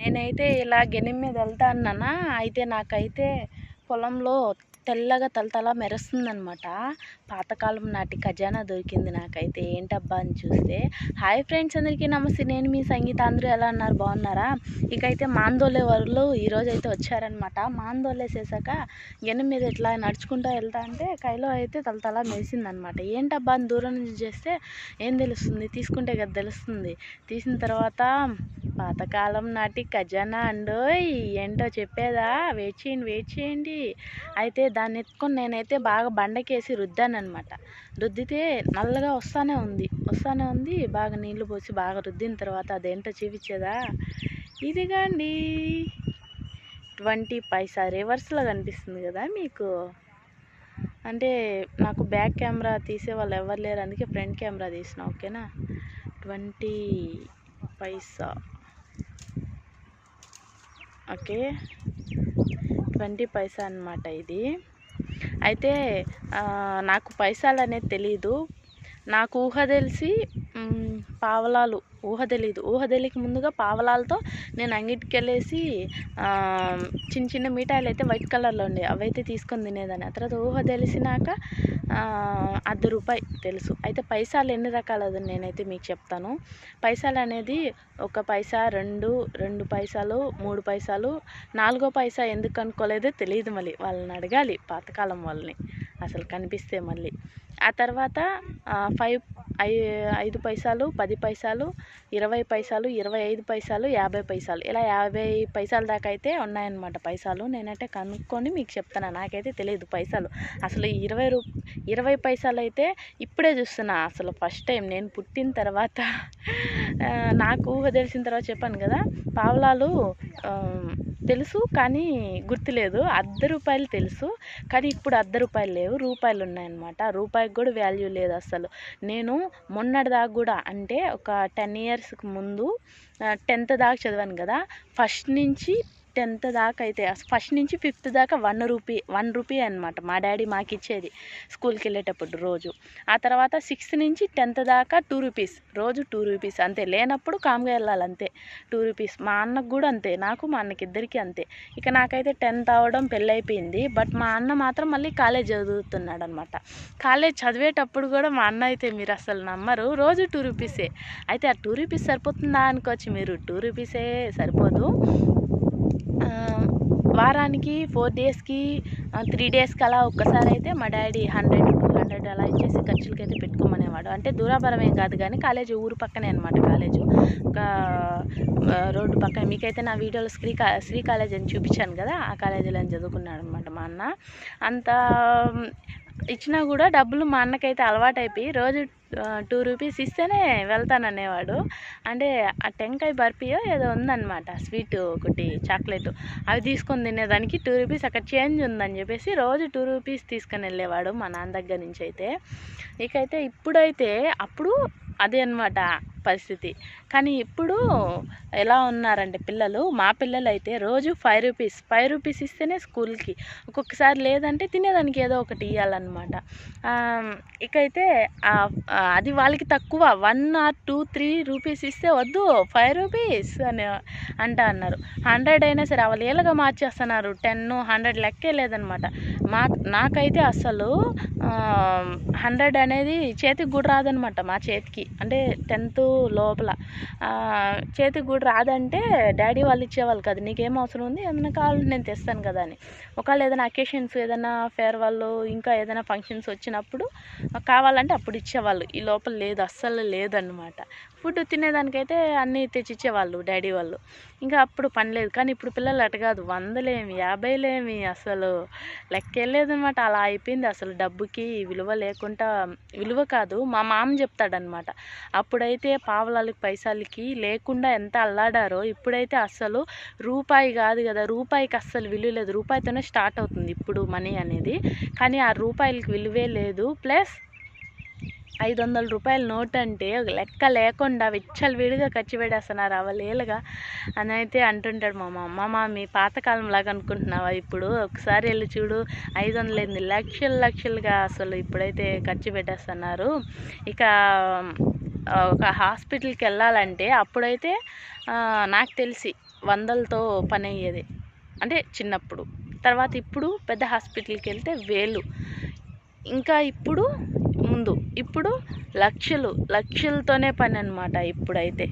నేనైతే ఇలా గెనిం మీద వెళ్తా అన్నానా? అయితే నాకైతే పొలంలో తెల్లగా తలతల మెరుస్తుందనమాట పాతకాలం నాటి ఖజానా దొరికింది నాకైతే. ఏంటబ్బా అని చూస్తే హాయ్ ఫ్రెండ్స్ అందరికీ నమస్తే. నేను మీ సంగీత అందరూ ఎలా అన్నారు బాగున్నారా? ఇకైతే మాందోలే వరలు ఈరోజు అయితే వచ్చారనమాట మాందోలేసేసాక గెన్నం మీద ఇట్లా నడుచుకుంటూ వెళ్తా అంటే కైలో అయితే తలతల మెరిసిందనమాట ఏంటబ్బా అని దూరం నుంచి చేస్తే ఏం తెలుస్తుంది? తీసుకుంటే కదా తెలుస్తుంది. తీసిన తర్వాత పాతకాలం నాటి ఖజానా అండోయ్! ఏంటో చెప్పేదా? వేచేయండి వేచేయండి. అయితే దాన్ని ఎత్తుకొని నేనైతే బాగా బండకేసి రుద్దాననమాట రుద్దితే నల్లగా వస్తానే ఉంది. వస్తానే ఉంది. బాగా నీళ్ళు పోసి బాగా రుద్దిన తర్వాత అదేంటో చూపించేదా? ఇదిగండి. ట్వంటీ పైసా రివర్స్లో కనిపిస్తుంది కదా మీకు. అంటే నాకు బ్యాక్ కెమెరా తీసే వాళ్ళు ఎవరు లేరు. అందుకే ఫ్రంట్ కెమెరా తీసిన. ఓకేనా? Twenty paisa. Okay. Twenty paisa అన్నమాట ఇది. అయితే నాకు పైసలు అనేది తెలీదు. నాకు ఊహ తెలిసి పావలాలు ఊహ తెలీదు. ఊహ తెలియక ముందుగా పావలాలతో నేను అంగిటికి వెళ్ళేసి చిన్న చిన్న మిఠాయిలు అయితే వైట్ కలర్లో ఉండే అవైతే తీసుకొని తినేదాన్ని. ఆ తర్వాత ఊహ తెలిసినాక అర్ధ రూపాయి తెలుసు. అయితే పైసలు ఎన్ని రకాలది నేనైతే మీకు చెప్తాను. పైసలు అనేది ఒక పైసా రెండు రెండు పైసలు మూడు పైసాలు నాలుగో పైసా ఎందుకు కనుక్కోలేదో తెలియదు మళ్ళీ. వాళ్ళని అడగాలి పాతకాలం వాళ్ళని. అసలు కనిపిస్తే మళ్ళీ. ఆ తర్వాత ఫైవ్ ఐ ఐదు పైసలు పది పైసలు ఇరవై పైసలు ఇరవై ఐదు పైసలు యాభై పైసలు. ఇలా యాభై పైసల దాకా అయితే ఉన్నాయన్నమాట పైసలు. నేనైతే కనుక్కొని మీకు చెప్తాను నాకైతే తెలియదు పైసలు. అసలు ఇరవై రూ ఇరవై పైసలు అయితే ఇప్పుడే చూస్తున్నా. అసలు ఫస్ట్ టైం నేను పుట్టిన తర్వాత నాకు ఊహ తెలిసిన తర్వాత చెప్పాను కదా పావలాలు తెలుసు కానీ గుర్తులేదు. అర్ధ రూపాయలు తెలుసు కానీ ఇప్పుడు అర్ధ రూపాయలు లేవు. రూపాయలు ఉన్నాయన్నమాట. రూపాయికి కూడా వాల్యూ లేదు అసలు. నేను మొన్నటి దాకా కూడా అంటే ఒక టెన్ ఇయర్స్కి ముందు టెన్త్ దాకా చదివాను కదా. ఫస్ట్ నుంచి టెన్త్ దాకా అయితే ఫస్ట్ నుంచి ఫిఫ్త్ దాకా వన్ రూపీ వన్ రూపీ అనమాట మా డాడీ మాకు ఇచ్చేది స్కూల్కి వెళ్ళేటప్పుడు రోజు. ఆ తర్వాత సిక్స్త్ నుంచి టెన్త్ దాకా టూ రూపీస్ రోజు టూ రూపీస్ అంతే. లేనప్పుడు కామ్గా వెళ్ళాలి అంతే టూ రూపీస్. మా అన్నకు కూడా అంతే నాకు మా అన్నకి ఇద్దరికి అంతే. ఇక నాకైతే టెన్త్ అవ్వడం పెళ్ళైపోయింది బట్ మా అన్న మాత్రం మళ్ళీ కాలేజ్ చదువుతున్నాడు అనమాట కాలేజ్ చదివేటప్పుడు కూడా మా అన్న అయితే మీరు అసలు నమ్మరు రోజు టూ రూపీసే. అయితే ఆ టూ రూపీస్ సరిపోతుందా అనుకోవచ్చు మీరు? టూ రూపీసే సరిపోదు. వారానికి ఫోర్ డేస్కి త్రీ డేస్కి అలా ఒక్కసారి అయితే మా డాడీ హండ్రెడ్ టూ హండ్రెడ్ అలా ఇచ్చేసి ఖర్చులకి అయితే పెట్టుకోమనేవాడు. అంటే దూరాభారం ఏం కాదు కానీ కాలేజీ ఊరు పక్కనే అనమాట కాలేజు. ఒక రోడ్డు పక్కన. మీకైతే నా వీడియోలో శ్రీ కా శ్రీ కాలేజ్ అని చూపించాను కదా ఆ కాలేజీలో చదువుకున్నాడు అనమాట మా అన్న. అంత ఇచ్చినా కూడా డబ్బులు మా అన్నకైతే అలవాటు అయిపోయి రోజు టూ రూపీస్ ఇస్తేనే వెళ్తాననేవాడు. అంటే ఆ టెంకాయ బర్ఫీయో ఏదో ఉందన్నమాట స్వీట్ ఒకటి చాక్లెట్. అవి తీసుకొని తినేదానికి టూ రూపీస్ అక్కడ చేంజ్ ఉందని చెప్పేసి రోజు టూ రూపీస్ తీసుకొని వెళ్ళేవాడు మా నాన్న దగ్గర నుంచి అయితే. ఇకైతే ఇప్పుడైతే అప్పుడు అదే అనమాట పరిస్థితి. కానీ ఇప్పుడు ఎలా ఉన్నారంటే పిల్లలు మా పిల్లలు అయితే రోజు ఫైవ్ రూపీస్ ఫైవ్ రూపీస్ ఇస్తేనే స్కూల్కి. ఒక్కొక్కసారి లేదంటే తినేదానికి ఏదో ఒకటి ఇవ్వాలన్నమాట ఇకైతే అది వాళ్ళకి తక్కువ. One or two three rupees ఇస్తే వద్దు ఫైవ్ రూపీస్ అని అంటా అన్నారు. హండ్రెడ్ అయినా సరే వాళ్ళు ఏళ్ళగా మార్చేస్తున్నారు. టెన్ హండ్రెడ్ లెక్కే లేదనమాట మా నాకైతే అసలు హండ్రెడ్ అనేది చేతికి కూడా రాదనమాట మా చేతికి. అంటే టెన్త్ లోపల. చేతికి కూడా రాదంటే డాడీ వాళ్ళు ఇచ్చేవాళ్ళు కదా. నీకేం అవసరం ఉంది? ఏమైనా కావాలంటే నేను తెస్తాను కదా అని. ఒకవేళ ఏదైనా అకేషన్స్ ఏదైనా ఫేర్వెల్ ఇంకా ఏదైనా ఫంక్షన్స్ వచ్చినప్పుడు కావాలంటే అప్పుడు ఇచ్చేవాళ్ళు. ఈ లోపల లేదు అస్సలు లేదన్నమాట. ఫుడ్ తినేదానికైతే అన్నీ తెచ్చిచ్చేవాళ్ళు డాడీ వాళ్ళు. ఇంకా అప్పుడు పని లేదు. కానీ ఇప్పుడు పిల్లలు అట కాదు. వందలేమి యాభైలేమి అసలు లెక్కెళ్ళేదనమాట అలా అయిపోయింది అసలు డబ్బుకి విలువ లేకుండా. విలువ కాదు మా మామ చెప్తాడనమాట. అప్పుడైతే పావలాలకి పైసలకి లేకుండా ఎంత అల్లాడారో ఇప్పుడైతే అసలు రూపాయి కాదు కదా. రూపాయికి అస్సలు విలువ లేదు. రూపాయితోనే స్టార్ట్ అవుతుంది ఇప్పుడు మనీ అనేది. కానీ ఆ రూపాయలకి విలువే లేదు. ప్లస్ ఐదు వందల రూపాయల నోట్ అంటే ఒక లెక్క లేకుండా విచ్చలు విడిగా ఖర్చు పెట్టేస్తున్నారు అవలేలుగా అని అయితే అంటుంటాడు మా అమ్మ మా మీ పాతకాలం లాగా అనుకుంటున్నావా ఇప్పుడు? ఒకసారి వెళ్ళి చూడు. ఐదు వందలు ఎనిమిది లక్షలు లక్షలుగా అసలు ఇప్పుడైతే ఖర్చు పెట్టేస్తున్నారు. ఇక ఒక హాస్పిటల్కి వెళ్ళాలంటే అప్పుడైతే నాకు తెలిసి వందలతో పని అయ్యేది. అంటే చిన్నప్పుడు. తర్వాత ఇప్పుడు పెద్ద హాస్పిటల్కి వెళ్తే వేలు. ఇంకా ఇప్పుడు ముందు. ఇప్పుడు లక్షలు లక్షలతోనే పని అనమాట ఇప్పుడైతే.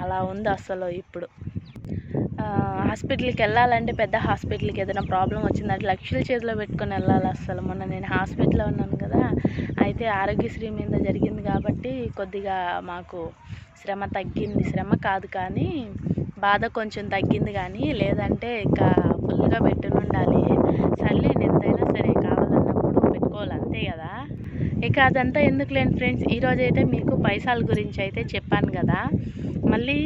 అలా ఉంది అసలు ఇప్పుడు. హాస్పిటల్కి వెళ్ళాలంటే పెద్ద హాస్పిటల్కి ఏదైనా ప్రాబ్లం వచ్చిందంటే లక్షల చేతిలో పెట్టుకొని వెళ్ళాలి అసలు. మొన్న నేను హాస్పిటల్లో ఉన్నాను కదా అయితే ఆరోగ్యశ్రీ మీద జరిగింది కాబట్టి కొద్దిగా మాకు శ్రమ తగ్గింది. శ్రమ కాదు కానీ బాధ కొంచెం తగ్గింది కానీ లేదంటే ఇంకా ఫుల్గా పెట్టునుండాలి ఉండాలి సర్లే ఎంతైనా సరే కావాలన్నప్పుడు పెట్టుకోవాలి అంతే కదా ఇంకా అదంతా ఎందుకు లేని ఫ్రెండ్స్? ఈరోజు అయితే మీకు పైసల గురించి అయితే చెప్పాను కదా. మళ్ళీ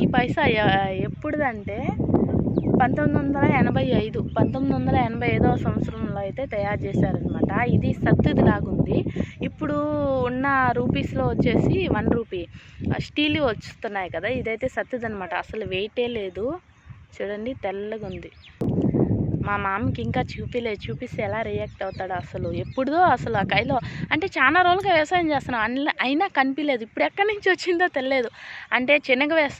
ఈ పైసా ఎప్పుడుదంటే పంతొమ్మిది వందల ఎనభై ఐదు పంతొమ్మిది వందల ఎనభై ఐదవ సంవత్సరంలో అయితే తయారు చేశారనమాట ఇది సత్తుది లాగుంది. ఇప్పుడు ఉన్న రూపీస్లో వచ్చేసి వన్ రూపీ. స్టీల్ వస్తున్నాయి కదా ఇదైతే సత్తుది అనమాట అసలు వెయిటే లేదు. చూడండి తెల్లగా ఉంది మా మామకి ఇంకా చూపిలేదు. చూపిస్తే ఎలా రియాక్ట్ అవుతాడు అసలు? ఎప్పుడుదో అసలు ఆ కైలో అంటే చాలా రోజులుగా వ్యవసాయం చేస్తున్నాం. అయినా కనిపించలేదు ఇప్పుడు ఎక్కడి నుంచి వచ్చిందో తెలియదు. అంటే శనగ వేస్తున్నాము.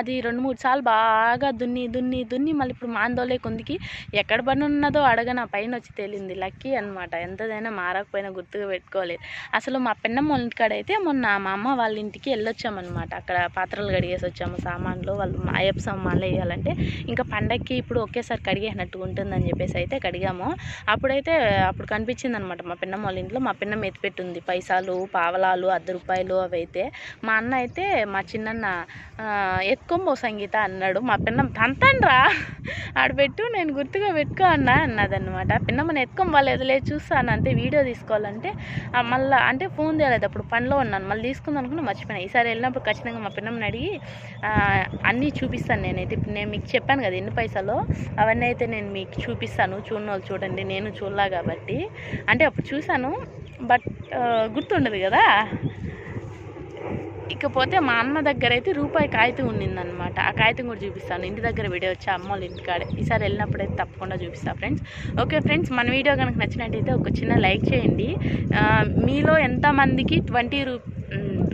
అది రెండు మూడు సార్లు బాగా దున్ని దున్ని దున్ని మళ్ళీ ఇప్పుడు మాందోలే కొందికి ఎక్కడ పని ఉన్నదో అడగన? పైన వచ్చి తేలింది. లక్కీ అనమాట ఎంతదైనా మారకపోయినా గుర్తుగా పెట్టుకోలేదు. అసలు మా పెన్నమ్మ వాళ్ళ అయితే మొన్న మా అమ్మ వాళ్ళ ఇంటికి వెళ్ళొచ్చామన్నమాట. అక్కడ పాత్రలు కడిగేసి వచ్చాము సామాన్లు. వాళ్ళు మా అయ్యప్ప సామాన్లు వేయాలంటే. ఇంకా పండక్కి ఇప్పుడు ఒకేసారి కడిగేసినట్టుకుంటుంది ఉంటుందని చెప్పేసి అయితే కడిగాము అప్పుడైతే అప్పుడు కనిపించింది అనమాట మా పిన్నమ్మ వాళ్ళ ఇంట్లో. మా పిన్నమ్మ ఎత్తిపెట్టింది పైసలు పావలాలు అర్ధ రూపాయలు అవి అయితే మా అన్న అయితే మా చిన్నన్న ఎత్తుకొంబో సంగీత అన్నాడు. మా పిన్నమ్మ తంతండ్రా ఆడబెట్టు నేను గుర్తుగా పెట్టుకో అన్నా అన్నదన్నమాట. పిన్నమ్మని ఎత్తుకొంబాలేదు లేదు చూస్తాను అంతే వీడియో తీసుకోవాలంటే మళ్ళీ అంటే ఫోన్ తేలేదు అప్పుడు పనిలో ఉన్నాను. మళ్ళీ తీసుకుందాం అనుకుని మర్చిపోయినా. ఈసారి వెళ్ళినప్పుడు ఖచ్చితంగా మా పిన్నమ్మని అడిగి అన్నీ చూపిస్తాను నేనైతే. నేను మీకు చెప్పాను కదా ఎన్ని పైసలు అవన్నీ అయితే నేను మీకు చూపిస్తాను. చూడని వాళ్ళు చూడండి. నేను చూడలా కాబట్టి. అంటే అప్పుడు చూశాను. బట్ గుర్తుండదు కదా? ఇకపోతే మా అన్న దగ్గర అయితే రూపాయి కాగితం ఉండిందనమాట ఆ కాగితం కూడా చూపిస్తాను. ఇంటి దగ్గర వీడియో వచ్చి అమ్మ వాళ్ళ ఇంటికాడ ఈసారి వెళ్ళినప్పుడు అయితే తప్పకుండా చూపిస్తాను ఫ్రెండ్స్. ఓకే ఫ్రెండ్స్ మన వీడియో కనుక నచ్చినట్టయితే ఒక చిన్న లైక్ చేయండి. మీలో ఎంతమందికి ట్వంటీ రూ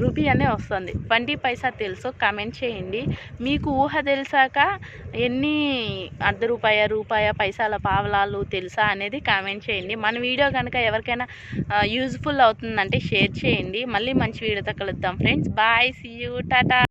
రూపీ అనే వస్తుంది. ట్వంటీ పైసా తెలుసో కామెంట్ చేయండి. మీకు ఊహ తెలిసాక ఎన్ని అర్ధ రూపాయ రూపాయ పైసల పావలాలు తెలుసా అనేది కామెంట్ చేయండి. మన వీడియో కనుక ఎవరికైనా యూజ్ఫుల్ అవుతుందంటే షేర్ చేయండి. మళ్ళీ మంచి వీడియోతో కలుద్దాం friends bye see you tata